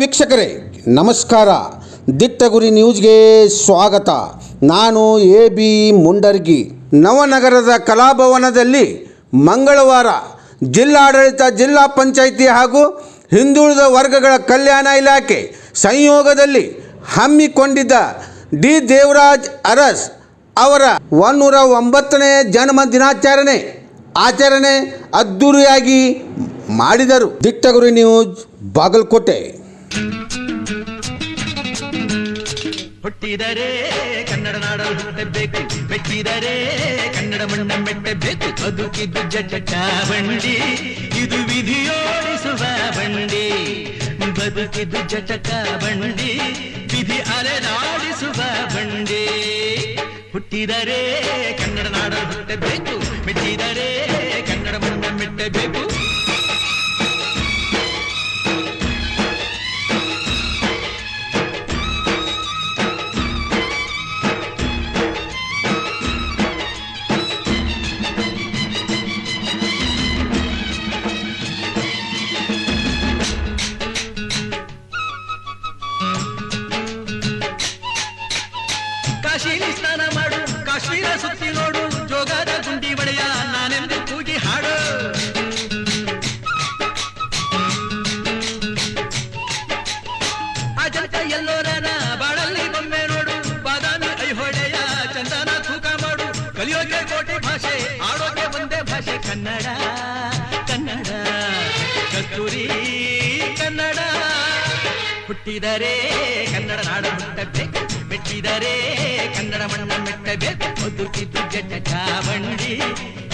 ವೀಕ್ಷಕರೇ, ನಮಸ್ಕಾರ. ದಿಟ್ಟಗುರಿ ನ್ಯೂಸ್ಗೆ ಸ್ವಾಗತ. ನಾನು ಎ ಬಿ ಮುಂಡರ್ಗಿ. ನವನಗರದ ಕಲಾಭವನದಲ್ಲಿ ಮಂಗಳವಾರ ಜಿಲ್ಲಾಡಳಿತ, ಜಿಲ್ಲಾ ಪಂಚಾಯಿತಿ ಹಾಗೂ ಹಿಂದುಳಿದ ವರ್ಗಗಳ ಕಲ್ಯಾಣ ಇಲಾಖೆ ಸಂಯೋಗದಲ್ಲಿ ಹಮ್ಮಿಕೊಂಡಿದ್ದ ಡಿ. ದೇವರಾಜ್ ಅರಸ್ ಅವರ ಒನ್ನೂರ ಒಂಬತ್ತನೇ ಜನ್ಮ ದಿನಾಚರಣೆ ಆಚರಣೆ ಅದ್ಧೂರಿಯಾಗಿ ಮಾಡಿದರು. ದಿಟ್ಟಗುರಿ ನ್ಯೂಸ್ ಬಾಗಲಕೋಟೆ. ಹುಟ್ಟಿದರೆ ಕನ್ನಡ ನಾಡಲು ಹುಟ್ಟಬೇಕು ಮೆಟ್ಟಿದರೆ ಕನ್ನಡ ಮಣ್ಣ ಮೆಟ್ಟಬೇಕು ಬದುಕಿದ್ದು ಜಟ ಬಂಡಿ ಇದು ವಿಧಿಯೋಡಿಸುವ ಬಂಡಿ ಬದುಕಿದ್ದು ಜಟಕ ಬಂಡಿ ವಿಧಿ ಅಲೆದಾಡಿಸುವ ಬಂಡಿ ಹುಟ್ಟಿದರೆ ಕನ್ನಡ ನಾಡಲು ಹುಟ್ಟಬೇಕು ಮೆಟ್ಟಿದರೆ ಕನ್ನಡ ಮಣ್ಣ ಮೆಟ್ಟಬೇಕು ಎಲ್ಲೋರನ ಬಾಳಲ್ಲಿ ಬೊಮ್ಮೆ ನೋಡು ಬಾದಾಮಿ ಐಹೊಳೆಯ ಚಂದನ ತೂಕ ಮಾಡು ಕಲಿಯೋಕೆ ಕೋಟಿ ಭಾಷೆ, ಆಡೋಕೆ ಒಂದೇ ಭಾಷೆ, ಕನ್ನಡ ಕನ್ನಡ. ಕಸ್ತೂರಿ ಕನ್ನಡ. ಹುಟ್ಟಿದರೆ ಕನ್ನಡ ನಾಡ ಹುಟ್ಟಬೇಕು ಮೆಟ್ಟಿದರೆ ಕನ್ನಡ ಮಣ್ಣ ಮೆಟ್ಟಬೇಕು ಬದುಕಿದ್ದು ಜಟ ಬಂಡಿ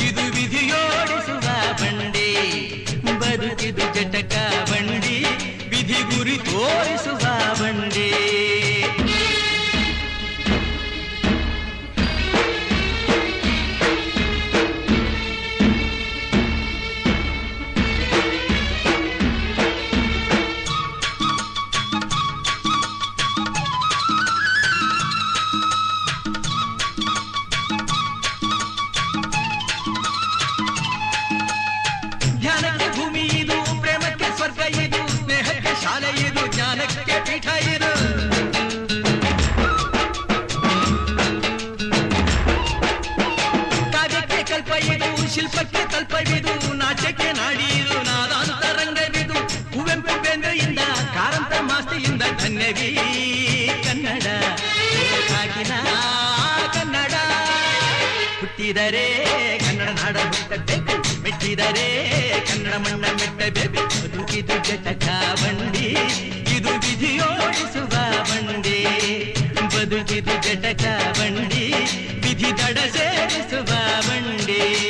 ಇದು ವಿಧಿಯೋಡಿಸುವ ಬಂಡಿ ಬದುಕಿದು ಜಟಕ ಬಂಡಿ ವಿಧಿ ಗುರಿ ತೋರಿಸುವ ಬಂಡಿ ಶಿಲ್ಪಕ್ಕೆ ತಲ್ಪವಿದು, ನಾಟ್ಯಕ್ಕೆ ನಾಡಿದು ನಾದಾಂತರಂಗವಿದು. ಕುವೆಂಪು ಬೇಂದ್ರೆಯಿಂದ ಕಾರಂತ ಮಾಸ್ತಿಯಿಂದ ಧನ್ಯವಿ ಕನ್ನಡ. ಕಾಗಿನ ಕನ್ನಡ. ಹುಟ್ಟಿದರೆ ಕನ್ನಡ ನಾಡ ಹುಟ್ಟಬೇಕು, ಮೆಟ್ಟಿದರೆ ಕನ್ನಡ ಮಣ್ಣ ಮೆಟ್ಟಬೇಕು. ಬದುಕಿದು ಜಟಕ ಬಂಡಿ ಇದು ವಿಧಿಯೋಡಿಸುವ ಬಂಡಿ. ಬದುಕಿದು ಜಟಕ ಬಂಡಿ ವಿಧಿ ದಡ ಸೇರಿಸುವ ಬಂಡಿ.